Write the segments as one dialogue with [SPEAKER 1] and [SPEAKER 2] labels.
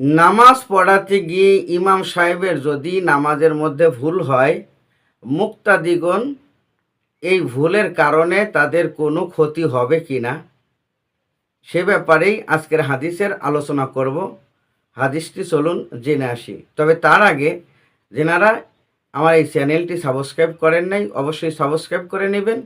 [SPEAKER 1] নামাজ পড়াতে গিয়ে ইমাম সাহেবের যদি নামাজের মধ্যে ভুল হয়, মুক্তাদিগণ এই ভুলের কারণে তাদের কোনো ক্ষতি হবে কি না? সে ব্যাপারেই আজকের হাদিসের আলোচনা করব। হাদিসটি চলুন জেনে আসি। তবে তার আগে যেনারা আমার এই চ্যানেলটি সাবস্ক্রাইব করেন নাই, অবশ্যই সাবস্ক্রাইব করে নেবেন,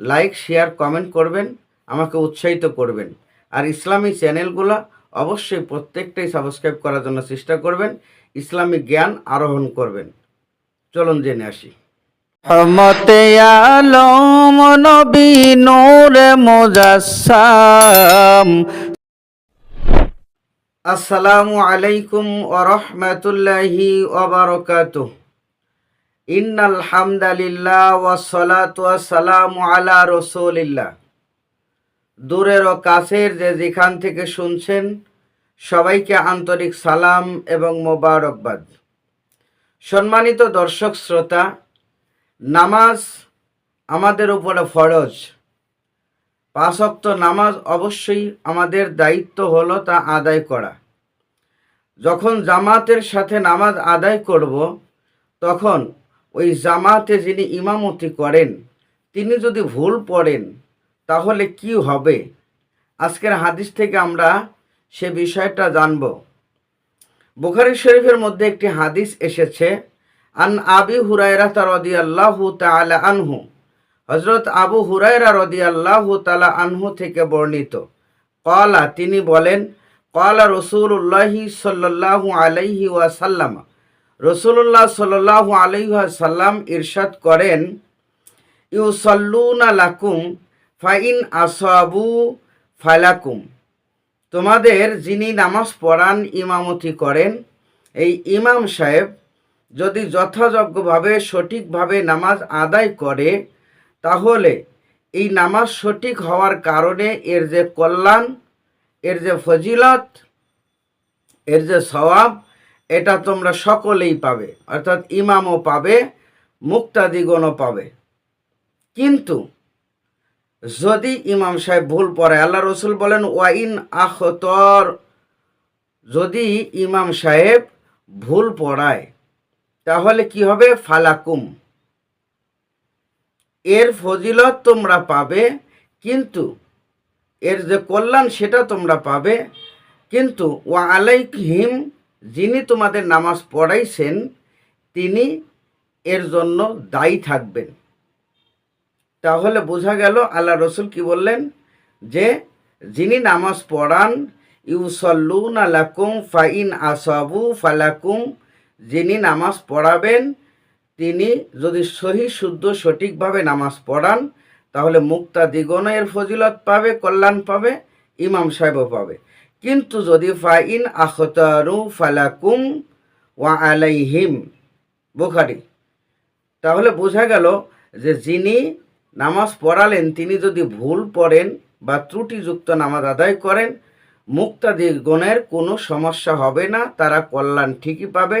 [SPEAKER 1] লাইক, শেয়ার, কমেন্ট করবেন, আমাকে উৎসাহিত করবেন। আর ইসলামী চ্যানেলগুলো অবশ্যই প্রত্যেকটাই সাবস্ক্রাইব করার জন্য চেষ্টা করবেন। ইসলামী জ্ঞান আরোহণ করবেন। চলুন জেনে আসি।
[SPEAKER 2] রহমতে আলম নবী নূরে মুজাসসাম।
[SPEAKER 1] আসসালামু আলাইকুম ওরহমতুল্লাহি ওবরকাতুহ। ইন্নাল হামদালিল্লাহ ওয়াসসালাতু ওয়াসসালামু আলা রসুলিল্লাহ। দূরের ও কাছের যে যেখান থেকে শুনছেন, সবাইকে আন্তরিক সালাম এবং মোবারকবাদ। সম্মানিত দর্শক শ্রোতা, নামাজ আমাদের উপরে ফরজ। পাঁচক্ত নামাজ অবশ্যই আমাদের দায়িত্ব হলো তা আদায় করা। যখন জামাতের সাথে নামাজ আদায় করব, তখন ওই জামাতে যিনি ইমামতি করেন, তিনি যদি ভুল পড়েন তাহলে কি হবে? আজকের হাদিস থেকে আমরা সে বিষয়টা জানব। বুখারি শরীফের মধ্যে একটি হাদিস এসেছে, আন আবি হুরায়রা রদি আল্লাহ তালা আনহু। হজরত আবু হুরায়রা রদি আল্লাহ তালা আনহু থেকে বর্ণিত। কলা তিনি বলেন কলা রসুল্লাহি সাল্লাহ আলাইহি ওয়াসাল্লাম। রসুল্লাহ সাল্লাহ আলাইহি ওয়াসাল্লাম ইরশাদ করেন ইউ ইউসল্লুনা লাকুম ফাইন আসাবু ফালাকুম। তোমাদের যিনি নামাজ পড়ান, ইমামতি করেন, এই ইমাম সাহেব যদি যথাযোগ্যভাবে সঠিকভাবে নামাজ আদায় করে, তাহলে এই নামাজ সঠিক হওয়ার কারণে এর যে কল্যাণ, এর যে ফজিলত, এর যে সওয়াব, এটা তোমরা সকলেই পাবে। অর্থাৎ ইমামও পাবে, মুক্তাদিগণও পাবে। কিন্তু যদি ইমাম সাহেব ভুল পড়ে, আল্লাহ রসুল বলেন, ওয়াইন আখতর। যদি ইমাম সাহেব ভুল পড়ায়, তাহলে কি হবে? ফালাকুম। এর ফজিলত তোমরা পাবে, কিন্তু এর যে কল্যাণ সেটা তোমরা পাবে, কিন্তু ওয়া আলাইক হিম যিনি তোমাদের নামাজ পড়াইছেন, তিনি এর জন্য দায়ী থাকবেন। তাহলে বোঝা গেল আল্লাহ রসুল কি বললেন? যে যিনি নামাজ পড়ান, ইউসল্লুন আলাকুম ফাইন আসাবু ফালাকুম, যিনি নামাজ পড়াবেন, তিনি যদি সহি, শুদ্ধ, সঠিকভাবে নামাজ পড়ান, তাহলে মুক্তা দ্বিগুণের ফজিলত পাবে, কল্যাণ পাবে, ইমাম সাহেবও পাবে। কিন্তু যদি ফাইন আখতারু ফালাকুম ওয়া আলাইহিম, বুখারি। তাহলে বোঝা গেল যে যিনি নামাজ পড়ালেন, তিনি যদি ভুল পড়েন বা ত্রুটিযুক্ত নামাজ আদায় করেন মুক্তাদিগণের কোনো সমস্যা হবে না, তারা কল্যাণ ঠিকই পাবে।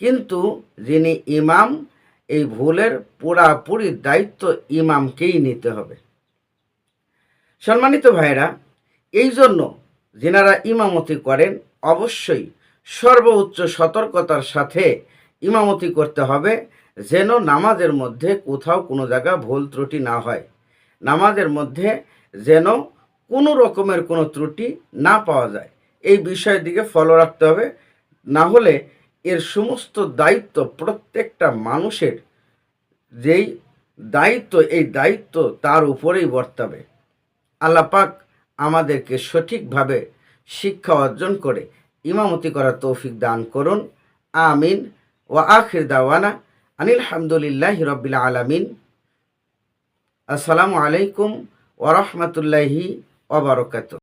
[SPEAKER 1] কিন্তু যিনি ইমাম, এই ভুলের পুরাপুরি দায়িত্ব ইমামকেই নিতে হবে। সম্মানিত ভাইরা এই জন্য যেনারা ইমামতি করেন, অবশ্যই সর্বোচ্চ সতর্কতার সাথে ইমামতি করতে হবে। যেন নামাজের মধ্যে কোথাও কোনো জায়গা ভুল ত্রুটি না হয়। নামাজের মধ্যে যেন কোনো রকমের কোনো ত্রুটি না পাওয়া যায়। এই বিষয়ের দিকে ফলো রাখতে হবে। না হলে এর সমস্ত দায়িত্ব প্রত্যেকটা মানুষের যেই দায়িত্ব, এই দায়িত্ব তার উপরেই বর্তাবে। আল্লাপাক আমাদেরকে সঠিকভাবে শিক্ষা অর্জন করে ইমামতি করার তৌফিক দান করুন। আমিন। ও আখির দাওয়ানা। আনিল হামদুলিল্লাহ রবিল আলমিন। আসসালামু আলাইকুম ওরহমতুল্লাহি ওবরকাত